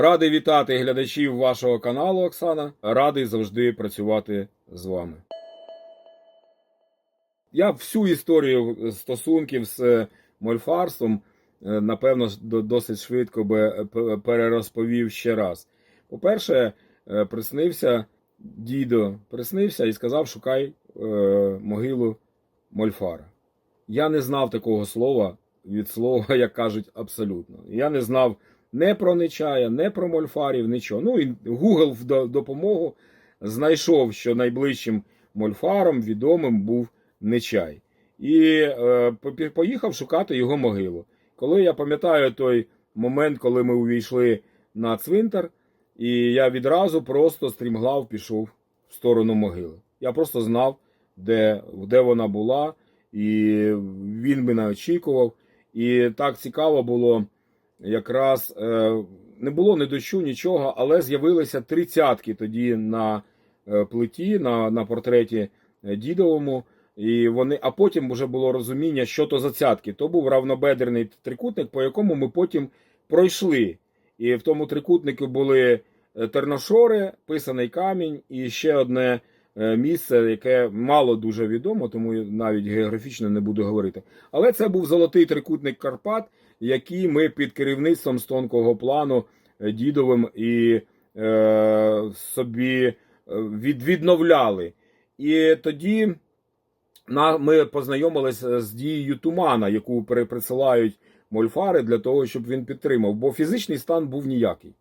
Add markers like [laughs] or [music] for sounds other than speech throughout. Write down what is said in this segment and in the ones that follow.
Радий вітати глядачів вашого каналу, Оксана. Радий завжди працювати з вами. Я всю історію стосунків з мольфарством, е, напевно, досить швидко би е, перерозповів ще раз. По-перше, е, приснився дідо, приснився і сказав: шукай е, могилу мольфара. Я не знав такого слова від слова, [laughs] як кажуть, абсолютно. Я не знав не про Нечая, не про мольфарів, нічого. Ну і Google в допомогу знайшов, що найближчим мольфаром відомим був Нечай. І е, поїхав шукати його могилу. Коли я пам'ятаю той момент, коли ми увійшли на цвинтар, і я відразу просто стрімглав пішов в сторону могили. Я просто знав, де, де вона була, і він мене очікував. І так цікаво було, якраз е, не було ні дощу, нічого, але з'явилися тридцятки тоді на е, плиті, на, на портреті е, дідовому. І вони, а потім вже було розуміння, що то за цятки. То був равнобедрений трикутник, по якому ми потім пройшли. І в тому трикутнику були терношори, писаний камінь і ще одне місце, яке мало дуже відомо, тому навіть географічно не буду говорити. Але це був золотий трикутник Карпат, який ми під керівництвом з тонкого плану е, дідовим і е, собі е, від, відновляли. І тоді на, ми познайомилися з дією тумана, яку присилають мольфари для того, щоб він підтримав, бо фізичний стан був ніякий.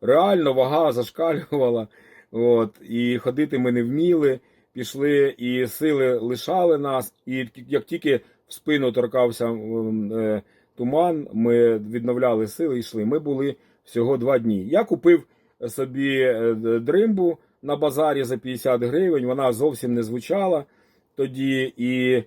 Реально вага зашкалювала, от, і ходити ми не вміли, пішли, і сили лишали нас. І як тільки в спину торкався е, туман, ми відновляли сили і йшли. Ми були всього два дні. Я купив собі е, дримбу на базарі за 50 гривень, вона зовсім не звучала тоді, і е,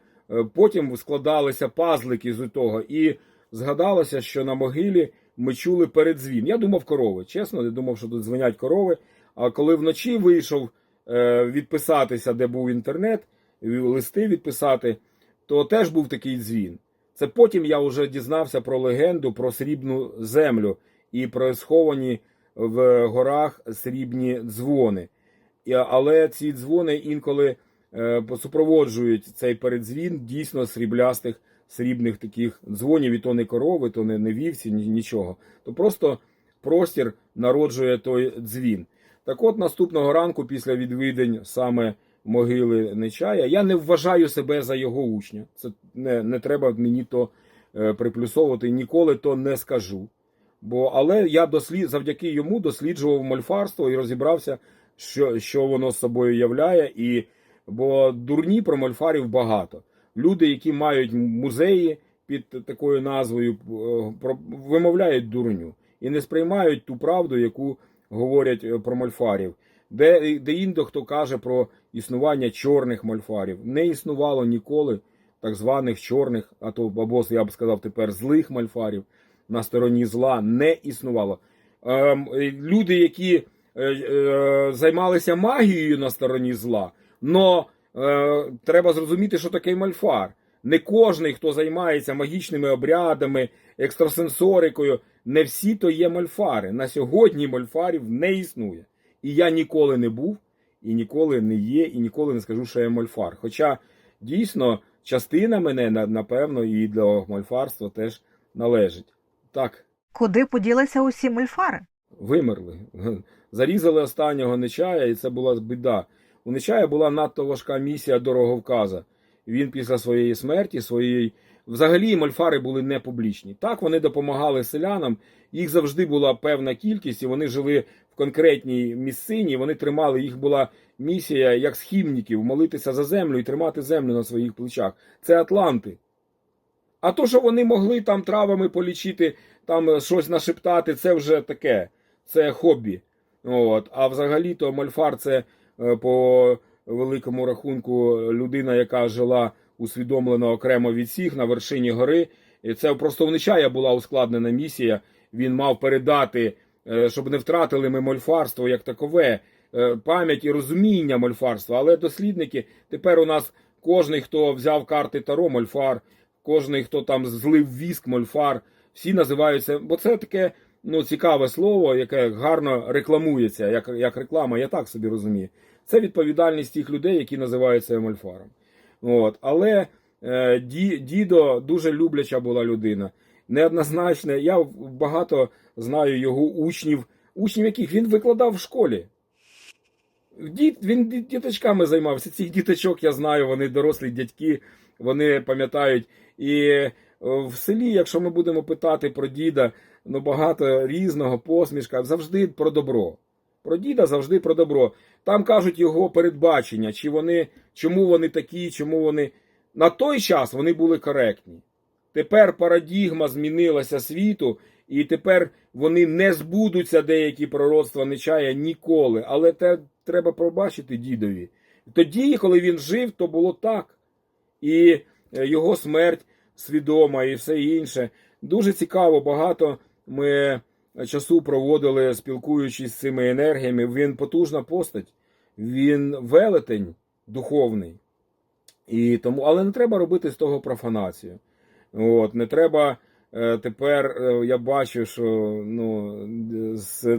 потім складалися пазлики з того. І згадалося, що на могилі ми чули передзвін. Я думав корови. Чесно, не думав, що тут дзвонять корови. А коли вночі вийшов е, відписатися, де був інтернет, листи відписати, то теж був такий дзвін. Це потім я вже дізнався про легенду про срібну землю і про сховані в горах срібні дзвони. Але ці дзвони інколи е, супроводжують цей передзвін дійсно сріблястих срібних таких дзвонів, і то не корови, то не, не вівці, ні, нічого. То просто простір народжує той дзвін. Так от наступного ранку, після відвідень саме могили Нечая, я не вважаю себе за його учня. Це не, не треба мені то е, приплюсовувати, ніколи то не скажу. Бо, але я дослід, завдяки йому досліджував мольфарство і розібрався, що, що воно з собою являє. І, бо дурні про мольфарів багато. Люди, які мають музеї під такою назвою, е, вимовляють дурню і не сприймають ту правду, яку говорять е, про мольфарів. Де, де індо хто каже про існування чорних мольфарів. Не існувало ніколи так званих чорних, а то або я б сказав тепер злих мольфарів на стороні зла не існувало. Ем, е, люди, які е, е, займалися магією на стороні зла, но е, треба зрозуміти, що таке мольфар. Не кожний, хто займається магічними обрядами, екстрасенсорикою, не всі то є мольфари. На сьогодні мольфарів не існує. І я ніколи не був, і ніколи не є, і ніколи не скажу, що я мольфар. Хоча дійсно частина мене, напевно, і до мольфарства теж належить. Так, Куди поділися усі мульфари? вимерли. Зарізали останнього Нечая, і це була біда. У Нечая була надто важка місія дороговказа. Він після своєї смерті, своєї. Взагалі мольфари були не публічні. Так, вони допомагали селянам, їх завжди була певна кількість, і вони жили в конкретній місцині. Вони тримали, їх була місія, як схімників, молитися за землю і тримати землю на своїх плечах. Це Атланти. А то, що вони могли там травами полічити, там е, щось нашептати, це вже таке, це хобі. От. А взагалі-то Мольфар це е, по великому рахунку людина, яка жила усвідомлено окремо від всіх на вершині гори. Це просто в Нечая була ускладнена місія. Він мав передати, щоб не втратили ми мольфарство як такове, е, пам'ять і розуміння мольфарства. Але дослідники тепер у нас кожний, хто взяв карти Таро, мольфар, кожний, хто там злив віск, мольфар, всі називаються, бо це таке ну, цікаве слово, яке гарно рекламується, як, як реклама, я так собі розумію. Це відповідальність тих людей, які називаються мольфаром. От. Але е, ді, дідо дуже любляча була людина. Неоднозначно, я багато знаю його учнів, учнів, яких він викладав в школі. Дід, він діточками займався. Цих діточок я знаю, вони дорослі дядьки, вони пам'ятають. І е, в селі, якщо ми будемо питати про діда, ну багато різного, посмішка, завжди про добро. Про діда завжди про добро. Там кажуть його передбачення, чи вони, чому вони такі, чому вони. На той час вони були коректні. Тепер парадігма змінилася світу, і тепер вони не збудуться деякі пророцтва Нечая ніколи. Але те треба пробачити дідові. Тоді, коли він жив, то було так. І е, його смерть свідома, і все інше. Дуже цікаво, багато ми часу проводили, спілкуючись з цими енергіями. Він потужна постать, він велетень духовний. І тому, але не треба робити з того профанацію. От, не треба е, тепер, е, я бачу, що ну,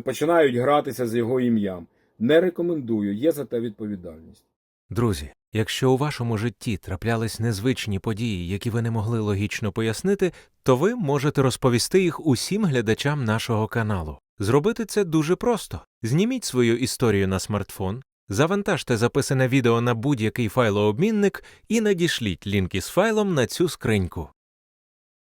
починають гратися з його ім'ям. Не рекомендую, є за те відповідальність. Друзі, якщо у вашому житті траплялись незвичні події, які ви не могли логічно пояснити, то ви можете розповісти їх усім глядачам нашого каналу. Зробити це дуже просто. Зніміть свою історію на смартфон, завантажте записане відео на будь-який файлообмінник і надішліть лінк із файлом на цю скриньку.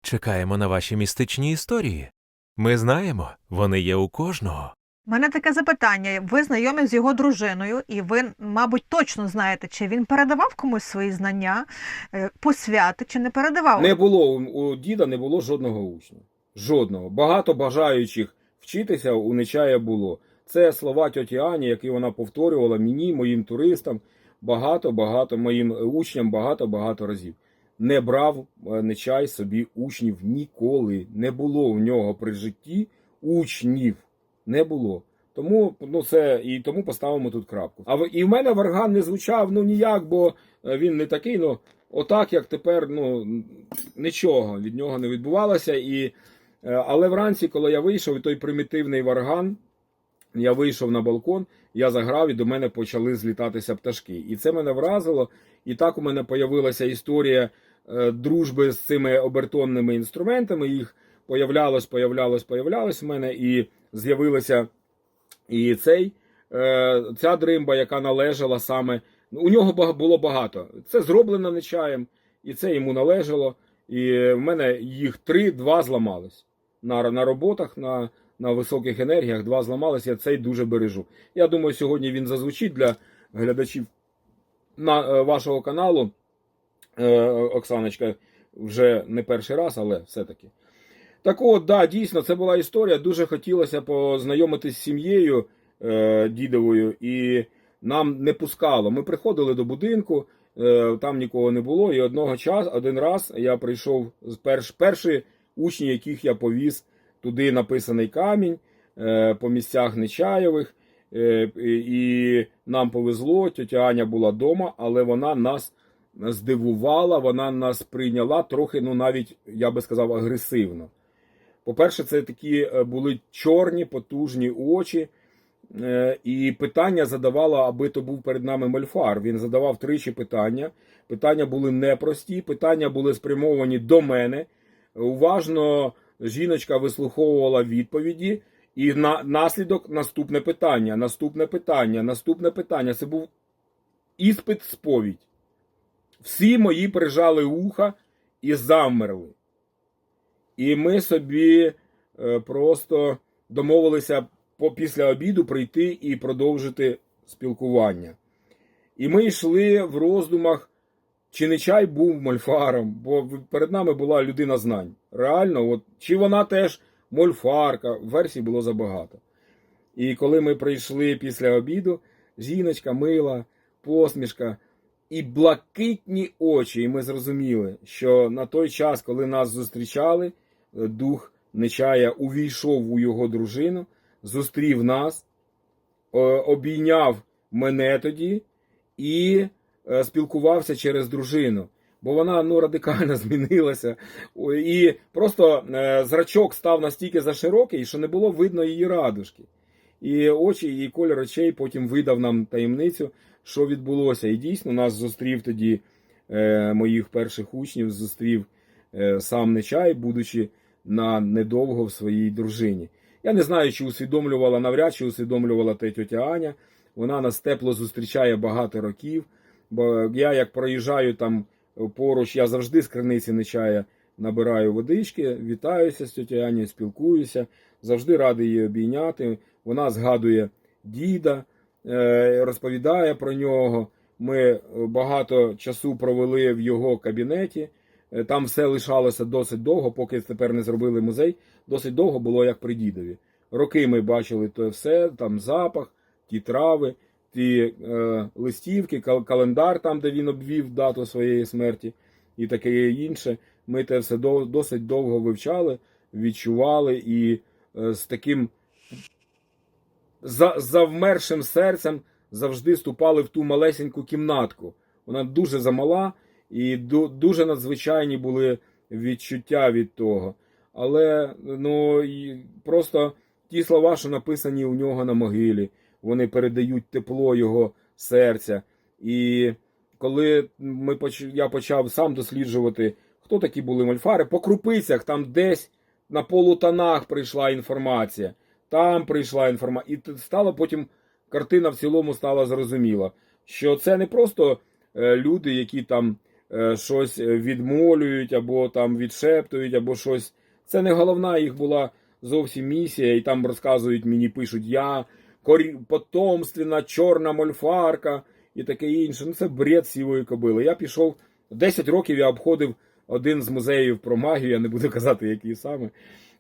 Чекаємо на ваші містичні історії. Ми знаємо, вони є у кожного. У мене таке запитання. Ви знайомі з його дружиною, і ви, мабуть, точно знаєте, чи він передавав комусь свої знання, е, посвяти, чи не передавав? Не було у, у діда не було жодного учня. Жодного. Багато бажаючих вчитися у Нечая було. Це слова тьоті Ані, які вона повторювала мені, моїм туристам, багато-багато, моїм учням багато-багато разів. Не брав е, Нечай собі учнів ніколи. Не було в нього при житті учнів. Не було. Тому ну це і тому поставимо тут крапку. А і в мене варган не звучав ну ніяк, бо е, він не такий. Ну отак, як тепер, ну нічого від нього не відбувалося. І, е, але вранці, коли я вийшов, той примітивний варган, я вийшов на балкон, я заграв, і до мене почали злітатися пташки. І це мене вразило. І так у мене появилася історія дружби з цими обертонними інструментами. Їх появлялось, появлялось, появлялось в мене, і з'явилося і цей, е, ця дримба, яка належала саме. У нього було багато. Це зроблено нечаєм, і це йому належало. І в мене їх три, два зламались. На, на роботах, на, на високих енергіях, два зламались, я цей дуже бережу. Я думаю, сьогодні він зазвучить для глядачів на е, вашого каналу. Е, Оксаночка вже не перший раз, але все-таки. Так от, да, дійсно, це була історія. Дуже хотілося познайомитись з сім'єю е, дідовою, і нам не пускало. Ми приходили до будинку, е, там нікого не було. І одного часу, один раз я прийшов з перш, перші учні, яких я повіз туди написаний камінь е, по місцях Нечаєвих. Е, і нам повезло, тетя Аня була вдома, але вона нас здивувала, вона нас прийняла трохи, ну навіть я би сказав, агресивно. По-перше, це такі е, були чорні, потужні очі. Е, І питання задавала, аби то був перед нами Мольфар. Він задавав тричі питання. Питання були непрості, питання були спрямовані до мене. Уважно жіночка вислуховувала відповіді. І на наслідок наступне питання, наступне питання, наступне питання. Це був іспит сповідь. Всі мої прижали уха і замерли. І ми собі е, просто домовилися після обіду прийти і продовжити спілкування. І ми йшли в роздумах, чи не чай був мольфаром, бо перед нами була людина знань. Реально, от, чи вона теж мольфарка, версій було забагато. І коли ми прийшли після обіду, жіночка мила, посмішка і блакитні очі. І ми зрозуміли, що на той час, коли нас зустрічали, е, дух Нечая увійшов у його дружину, зустрів нас, е, обійняв мене тоді і е, спілкувався через дружину. бо вона ну, радикально [laughs] змінилася. І просто зрачок став настільки заширокий, що не було видно її радужки. І очі, і колір очей потім видав нам таємницю, що відбулося. І дійсно нас зустрів тоді е, моїх перших учнів, зустрів е, сам Нечай, будучи на недовго в своїй дружині. Я не знаю, чи усвідомлювала навряд чи усвідомлювала те тьотя Аня. Вона нас тепло зустрічає багато років. Бо я як проїжджаю там поруч, я завжди з криниці Нечая набираю водички, вітаюся з тьотю Анею, спілкуюся, завжди радий її обійняти. Вона згадує діда, розповідає про нього. Ми багато часу провели в його кабінеті. Е, Там все лишалося досить довго, поки тепер не зробили музей. Досить довго було як при дідові. Роки ми бачили то все, там запах, ті трави, ті е, листівки, кал- календар, там, де він обвів дату своєї смерті, і таке інше. Ми те все до- досить довго вивчали, відчували і е, з таким за, завмершим серцем завжди ступали в ту малесеньку кімнатку. Вона дуже замала, і ду- дуже надзвичайні були відчуття від того. Але ну, просто ті слова, що написані у нього на могилі, вони передають тепло його серця. І коли ми я почав сам досліджувати, хто такі були мольфари, по крупицях, там десь на полутонах прийшла інформація, там прийшла інформація, і стала потім картина в цілому стала зрозуміла, що це не просто е, люди, які там е, щось відмолюють, або там відшептують, або щось. Це не головна їх була зовсім місія, і там розказують мені, пишуть я, потомственна чорна мольфарка і таке інше. Ну це бред сівої кобили. Я пішов 10 років, я обходив один з музеїв про магію, я не буду казати, який саме,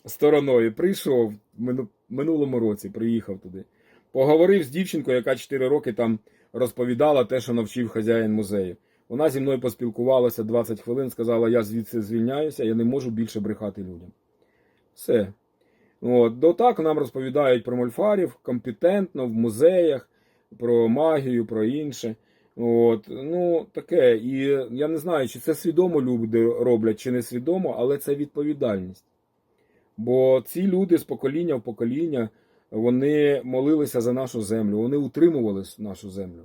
стороною. Прийшов мину- минулому році, приїхав туди. Поговорив з дівчинкою, яка 4 роки там розповідала те, що навчив хазяїн музею. Вона зі мною поспілкувалася 20 хвилин, сказала, я звідси звільняюся, я не можу більше брехати людям. Все. От, до так нам розповідають про мольфарів компетентно в музеях, про магію, про інше. От, ну, таке. І я не знаю, чи це свідомо люди роблять, чи не свідомо, але це відповідальність. Бо ці люди з покоління в покоління вони молилися за нашу землю, вони утримували нашу землю.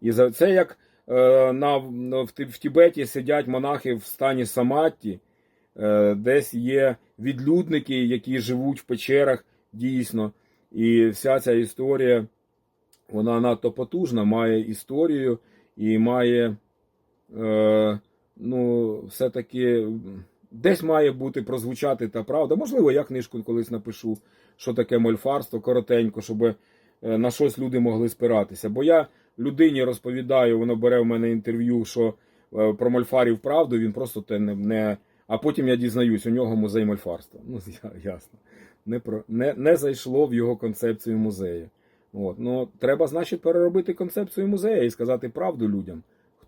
І за це як е, на, в, Тібеті сидять монахи в стані саматті, е, десь є відлюдники, які живуть в печерах дійсно. І вся ця історія, вона надто потужна, має історію і має, е, ну, все-таки десь має бути прозвучати та правда. Можливо, я книжку колись напишу, що таке мольфарство, коротенько, щоб е, на щось люди могли спиратися. Бо я людині розповідаю, воно бере в мене інтерв'ю, що е, про мольфарів правду, він просто те не. не... А потім я дізнаюсь, у нього музей мольфарства. Ну, [laughs] ясно. Не, про... не, не зайшло в його концепцію музею. От. Ну, треба, значить, переробити концепцію музею і сказати правду людям,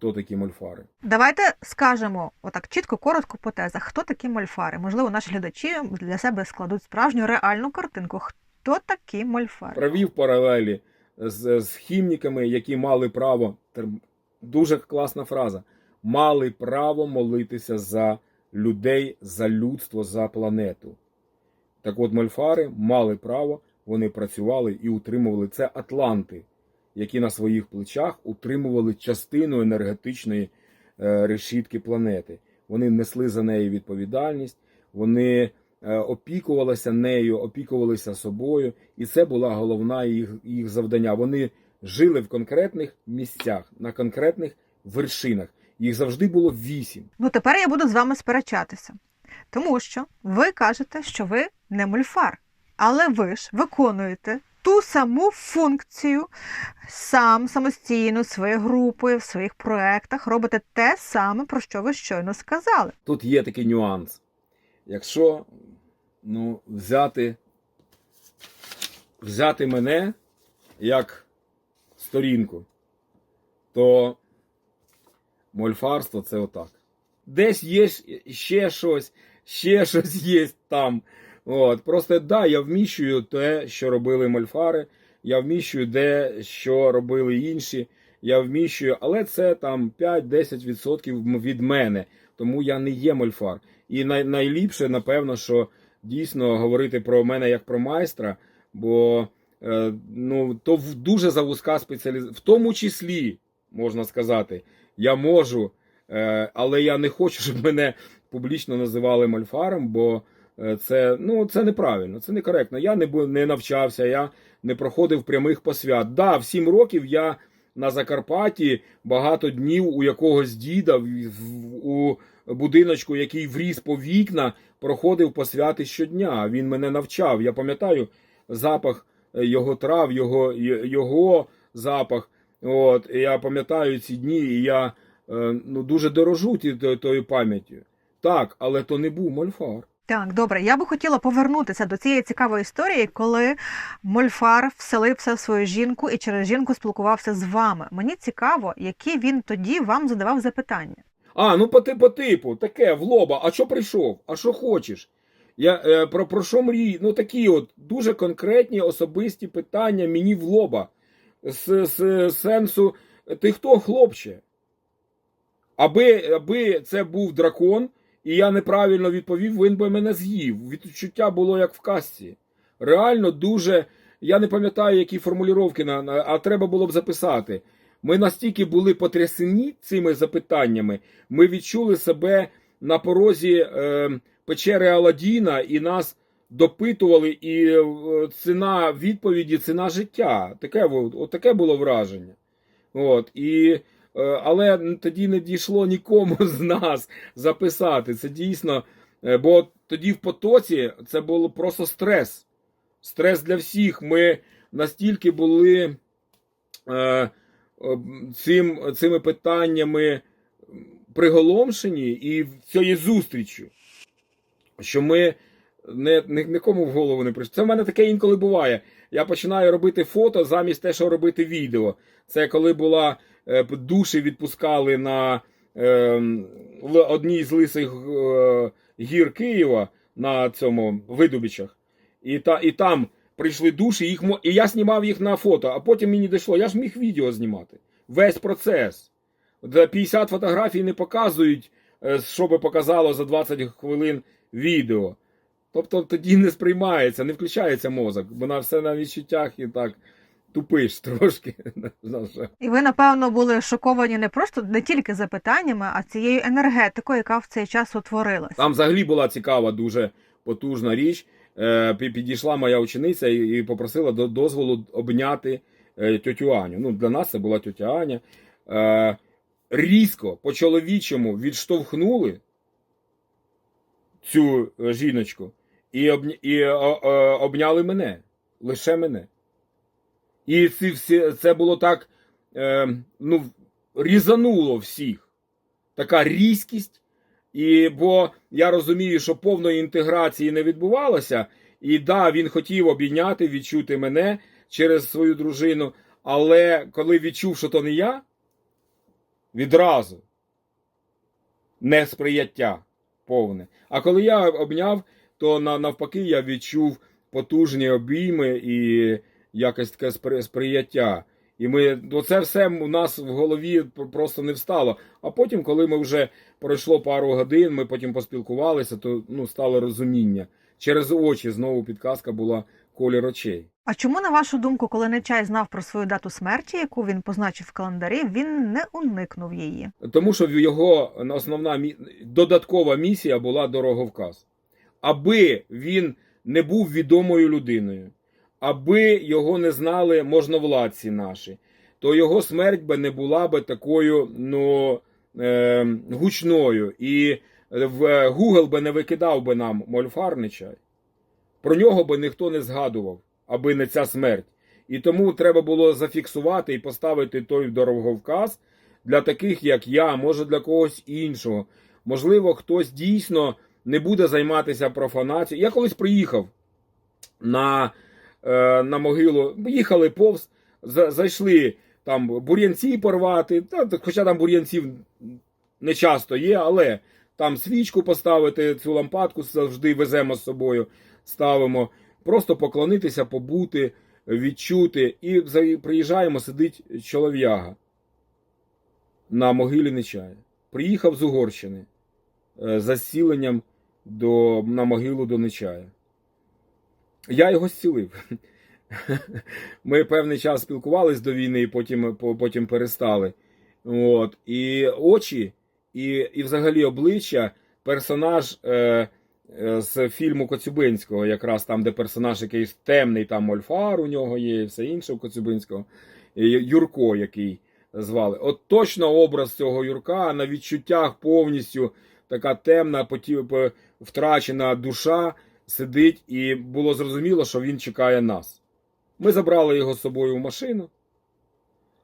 хто такі мольфари. Давайте скажемо отак чітко, коротко по тезах, хто такі мольфари. Можливо, наші глядачі для себе складуть справжню реальну картинку. Хто такі мольфари? Провів паралелі з, з хімніками, які мали право. Дуже класна фраза. Мали право молитися за людей, за людство, за планету. Так от мольфари мали право, вони працювали і утримували це атланти, які на своїх плечах утримували частину енергетичної е, решітки планети. Вони несли за неї відповідальність, вони е, опікувалися нею, опікувалися собою, і це була головна їх, їх завдання. Вони жили в конкретних місцях, на конкретних вершинах. Їх завжди було вісім. Ну тепер я буду з вами сперечатися, тому що ви кажете, що ви не мольфар, але ви ж виконуєте ту саму функцію сам самостійно, своєю групою, в своїх проектах робите те саме, про що ви щойно сказали. Тут є такий нюанс. Якщо ну, взяти, взяти мене як сторінку, то мольфарство це отак. Десь є ще щось, ще щось є там. От. Просто да, я вміщую те, що робили мольфари, я вміщую де, що робили інші. я вміщую, але це там 5-10% від мене, тому я не є мольфар. І най, найліпше, напевно, що дійсно говорити про мене як про майстра, бо е, ну, то в- дуже завузька спеціалізація, в тому числі, можна сказати, я можу, е, але я не хочу, щоб мене публічно називали мольфаром, бо це, ну, це неправильно, це некоректно. Я не, не навчався, я не проходив прямих посвят. Да, в 7 років я на Закарпатті багато днів у якогось діда в, у будиночку, який вріс по вікна, проходив посвяти щодня. Він мене навчав. Я пам'ятаю запах е, його трав, його, його запах. От, я пам'ятаю ці дні, і я е, ну, дуже дорожу ті- тою, тою пам'яттю. Так, але то не був мольфар. Так, добре. Я би хотіла повернутися до цієї цікавої історії, коли Мольфар вселився в свою жінку і через жінку спілкувався з вами. Мені цікаво, які він тоді вам задавав запитання. А, ну по, ти- по типу, таке в лоба, а що прийшов? А що хочеш? Я е, про, про що мрій? Ну такі от дуже конкретні особисті питання мені в лоба. З, з сенсу, ти хто, хлопче? Аби, аби це був дракон, і я неправильно відповів, він би мене з'їв. Відчуття було як в казці. Реально дуже. Я не пам'ятаю, які формулювання, на, а треба було б записати. Ми настільки були потрясені цими запитаннями, ми відчули себе на порозі е, печери Аладдіна, і нас допитували, і е, ціна відповіді, ціна життя. Таке, от таке було враження. От, і, але тоді не дійшло нікому з нас записати. Це дійсно. е, Бо тоді в потоці це було просто стрес. Стрес для всіх. Ми настільки були е, цим, цими питаннями приголомшені і цією зустрічю, що ми не, не, нікому в голову не прийшли. Це в мене таке інколи буває. Я починаю робити фото замість те, що робити відео. Це коли була е, душі відпускали на е, в одній з лисих е, гір Києва на цьому видобичах. І, та, і там прийшли душі, їх, і я знімав їх на фото, а потім мені дійшло, я ж міг відео знімати. Весь процес. 50 фотографій не показують, е, що би показало за 20 хвилин відео. Тобто тоді не сприймається, не включається мозок, бо на все на відчуттях і так тупиш трошки. [laughs] І ви, напевно, були шоковані не просто не тільки запитаннями, а цією енергетикою, яка в цей час утворилась. Там взагалі була цікава, дуже потужна річ. Е, Підійшла моя учениця і попросила до- дозволу обняти е, тьотю Аню. Ну, для нас це була тьотя Аня. Е, Різко по-чоловічому відштовхнули цю жіночку і, обня- і обняли мене. Лише мене. І ці всі, це було так, е, ну, різануло всіх. Така різкість. І бо я розумію, що повної інтеграції не відбувалося. І да, він хотів обійняти, відчути мене через свою дружину. Але коли відчув, що то не я, відразу несприяття повне. А коли я обняв, то навпаки я відчув потужні обійми і якесь таке спри- сприяття. І ми, ну, це все у нас в голові просто не встало. А потім, коли ми вже пройшло пару годин, ми потім поспілкувалися, то ну, стало розуміння. Через очі знову підказка була колір очей. А чому, на вашу думку, коли Нечай знав про свою дату смерті, яку він позначив в календарі, він не уникнув її? Тому що його основна мі- додаткова місія була дороговказ. Аби він не був відомою людиною, аби його не знали можновладці наші, то його смерть би не була би такою ну, е, гучною. І в Google би не викидав би нам Мольфарнича. Про нього би ніхто не згадував, аби не ця смерть. І тому треба було зафіксувати і поставити той дороговказ для таких, як я, може для когось іншого. Можливо, хтось дійсно не буде займатися профанацією. Я колись приїхав на, е, на могилу, їхали повз, зайшли там бур'янці порвати, та, хоча там бур'янців не часто є, але там свічку поставити, цю лампадку завжди веземо з собою, ставимо. Просто поклонитися, побути, відчути. І приїжджаємо, сидить чолов'яга. на могилі Нечая. Приїхав з Угорщини е, за зціленням до, на могилу до Нечая. Я його зцілив. [laughs] Ми певний час спілкувались до війни, і потім, потім перестали. От. І очі, і, і взагалі обличчя, персонаж е, е, з фільму Коцюбинського, якраз там, де персонаж якийсь темний, там Мольфар у нього є, і все інше у Коцюбинського. Юрко, який звали. От точно образ цього Юрка на відчуттях повністю така темна, втрачена душа сидить, і було зрозуміло, що він чекає нас. Ми забрали його з собою в машину,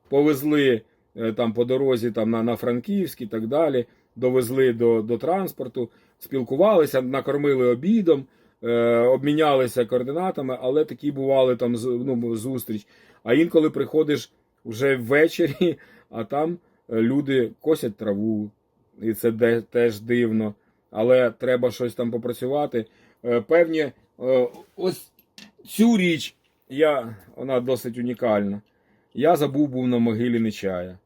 повезли е, там по дорозі там, на, на Франківськ і так далі, довезли до, до транспорту, спілкувалися, накормили обідом, е, обмінялися координатами, але такі бували там ну, зустріч. А інколи приходиш вже ввечері, [laughs] а там е, люди косять траву, і це де, теж дивно. Але треба щось там попрацювати. Е, Певні, е, ось цю річ, я, вона досить унікальна. Я забув був на могилі Нечая.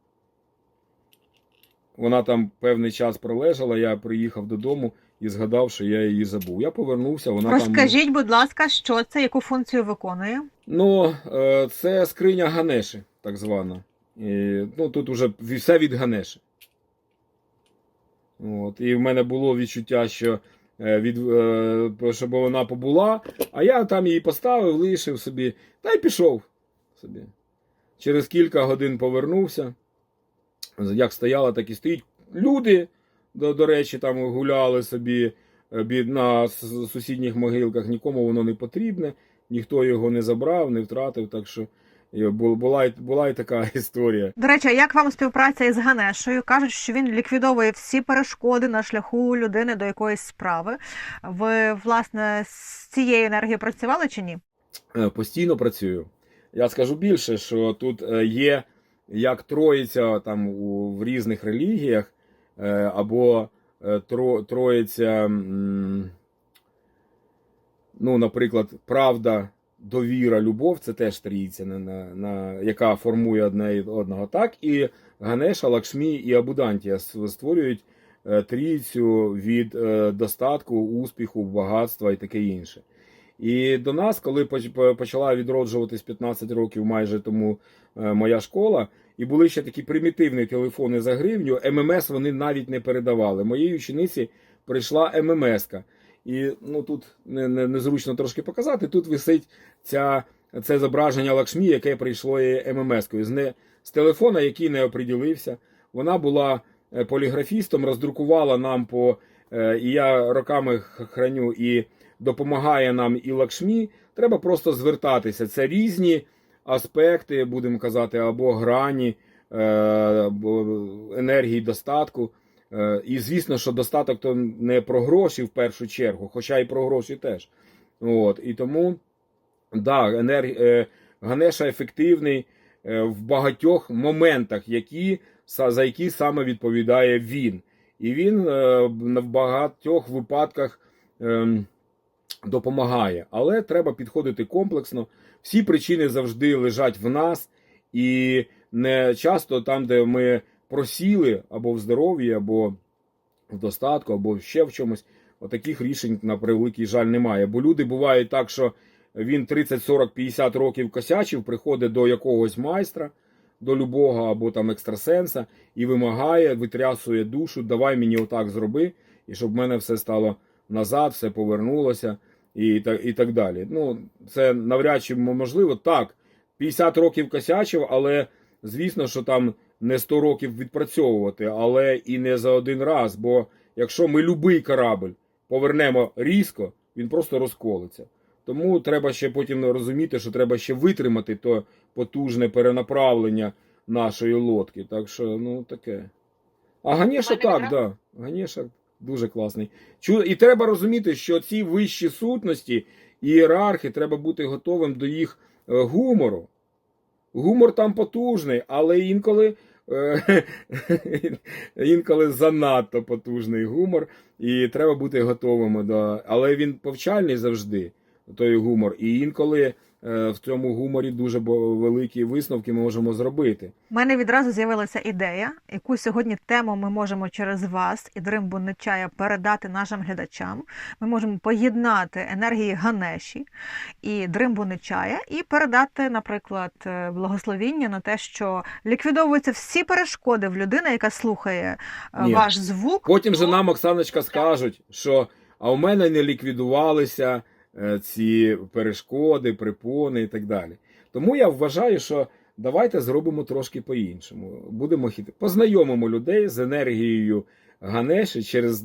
Вона там певний час пролежала, я приїхав додому і згадав, що я її забув. Я повернувся, вона там. Розкажіть, будь ласка, що це, яку функцію виконує? Ну, е, це скриня Ганеші, так звана. І, ну, тут уже все від Ганеші. От, і в мене було відчуття, що від, е, щоб вона побула, а я там її поставив, лишив собі, та й пішов собі. Через кілька годин повернувся. Як стояла, так і стоїть. Люди, до, до речі, там гуляли собі е, на сусідніх могилках, нікому воно не потрібне ніхто його не забрав, не втратив. Так що е, була, була і така [laughs] історія. До речі, а як вам співпраця із Ганешою? Кажуть, що він ліквідовує всі перешкоди на шляху людини до якоїсь справи. Ви, власне, з цією енергією працювали чи ні? Е, Постійно працюю. Я скажу більше, що тут е, є як троїця там у, в різних релігіях, е, або тро, троїця, ну, наприклад, правда, довіра, любов це теж трійця, на, на, на, яка формує одне одного. Так і Ганеша, Лакшмі і Абудантія створюють е, трійцю від е, достатку, успіху, багатства і таке інше. І до нас, коли почала відроджуватись 15 років майже тому е, моя школа, і були ще такі примітивні телефони за гривню, ММС вони навіть не передавали. Моїй учениці прийшла ММС-ка. І ну тут не, не, незручно трошки показати. Тут висить ця, це зображення Лакшмі, яке прийшло її ММС-кою. З, не, з телефона, який не оприділився. Вона була е, поліграфістом, роздрукувала нам по. е, І я роками храню і допомагає нам і Лакшмі. Треба просто звертатися. Це різні аспекти, будемо казати, або грані е, енергії достатку. Е, І звісно, що достаток то не про гроші в першу чергу, хоча і про гроші теж. От, і тому да, енерг... е, Ганеша ефективний е, в багатьох моментах, які, за які саме відповідає він. І він в багатьох випадках ем, допомагає. Але треба підходити комплексно. Всі причини завжди лежать в нас, і не часто там, де ми просіли або в здоров'ї, або в достатку, або ще в чомусь. Отаких рішень, на превеликий жаль, немає. Бо люди бувають так, що він 30, 40, 50 років косячив, приходить до якогось майстра, до любого або там екстрасенса, і вимагає, витрясує душу, давай мені отак зроби, і щоб в мене все стало назад, все повернулося, і так, і так далі. Ну, це навряд чи можливо. Так, 50 років косячив, але звісно, що там не 100 років відпрацьовувати, але і не за один раз. Бо якщо ми любий корабль повернемо різко, він просто розколиться. Тому треба ще потім розуміти, що треба ще витримати то потужне перенаправлення нашої лодки. Так що, ну таке. А Ганєша Пане так, Петро? да. Ганєша дуже класний. Чу... І треба розуміти, що ці вищі сутності, ієрархи, треба бути готовим до їх е, гумору. Гумор там потужний, але інколи, е, [laughs] інколи занадто потужний гумор, і треба бути готовими до. Але він повчальний завжди, той гумор. І інколи в цьому гуморі дуже великі висновки ми можемо зробити. У мене відразу з'явилася ідея, яку сьогодні тему ми можемо через вас і Дримбу Нечая передати нашим глядачам. Ми можемо поєднати енергії Ганеші і Дримбу Нечая і передати, наприклад, е, благословіння на те, що ліквідовуються всі перешкоди в людини, яка слухає е, Ні. ваш звук. Потім же нам, Оксаночка, скажуть, що а у мене не ліквідувалися е, ці перешкоди, припони і так далі. Тому я вважаю, що давайте зробимо трошки по-іншому. Будемо хіти. Познайомимо людей з енергією Ганеші через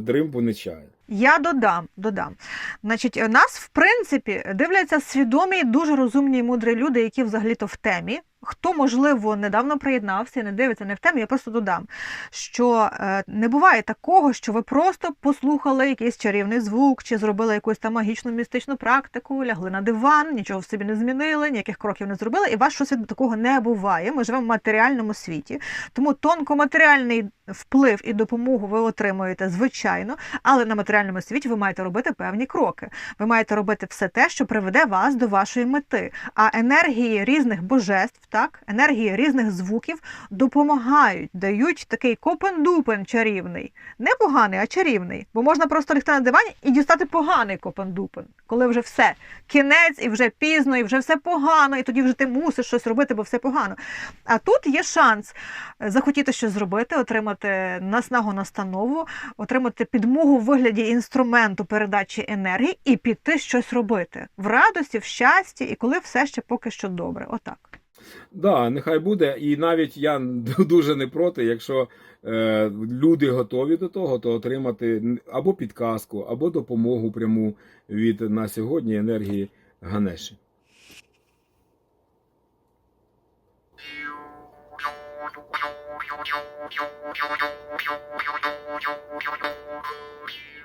дримбу нечаю. Я додам, додам. Значить, е, нас, в принципі, дивляться свідомі, дуже розумні і мудрі люди, які взагалі-то в темі. Хто, можливо, недавно приєднався і не дивиться не в темі, я просто додам, що е, не буває такого, що ви просто послухали якийсь чарівний звук, чи зробили якусь там магічну містичну практику, лягли на диван, нічого в собі не змінили, ніяких кроків не зробили, і ваш світ такого не буває. Ми живемо в матеріальному світі, тому тонкоматеріальний вплив і допомогу ви отримуєте звичайно, але на матеріальному світі ви маєте робити певні кроки. Ви маєте робити все те, що приведе вас до вашої мети. А енергії різних божеств, так, енергії різних звуків допомагають, дають такий копендупен чарівний. Не поганий, а чарівний. Бо можна просто лягти на дивані і дістати поганий копендупен, коли вже все кінець, і вже пізно, і вже все погано, і тоді вже ти мусиш щось робити, бо все погано. А тут є шанс е, захотіти щось зробити, отримати наснагу настанову, отримати підмогу в вигляді інструменту передачі енергії і піти щось робити в радості, в щасті, і коли все ще поки що добре. Отак. Да, нехай буде. І навіть я [laughs] дуже не проти, якщо е, люди готові до того, то отримати або підказку, або допомогу пряму від на сьогодні енергії Ганеші.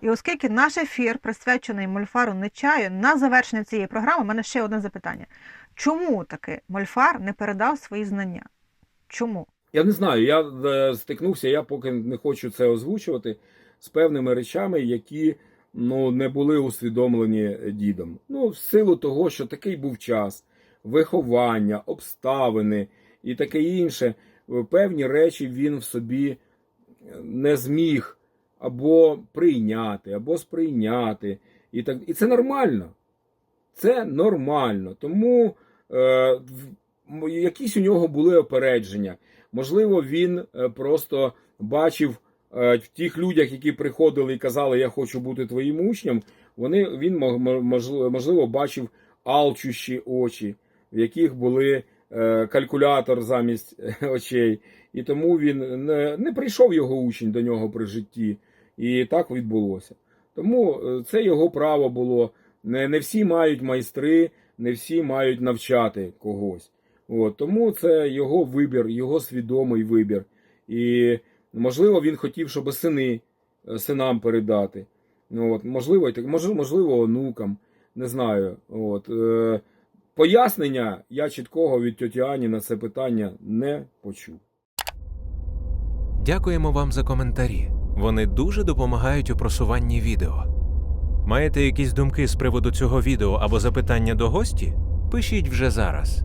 І оскільки наш ефір присвячений Мольфару Нечаю, на завершення цієї програми в мене ще одне запитання: чому таки Мольфар не передав свої знання? Чому? Я не знаю, я е, стикнувся, я поки не хочу це озвучувати з певними речами, які ну, не були усвідомлені дідом. Ну, в силу того, що такий був час, виховання, обставини і таке інше, е, певні речі він в собі не зміг або прийняти, або сприйняти. І, так, і це нормально. Це нормально. Тому е, якісь у нього були опередження. Можливо, він е, просто бачив е, в тих людях, які приходили і казали, я хочу бути твоїм учнем. Вони, він мо- мо- можливо, бачив алчущі очі, в яких були е, калькулятор замість очей. І тому він не, не прийшов його учень до нього при житті. І так відбулося. Тому це його право було. Не, не всі мають майстри, не всі мають навчати когось. От, тому це його вибір, його свідомий вибір. І можливо, він хотів, щоб сини е, синам передати. Ну, От, можливо, так, мож- можливо, онукам. Не знаю. От, е, пояснення я чіткого від тьоті Ані на це питання не почув. Дякуємо вам за коментарі. Вони дуже допомагають у просуванні відео. Маєте якісь думки з приводу цього відео або запитання до гості? Пишіть вже зараз.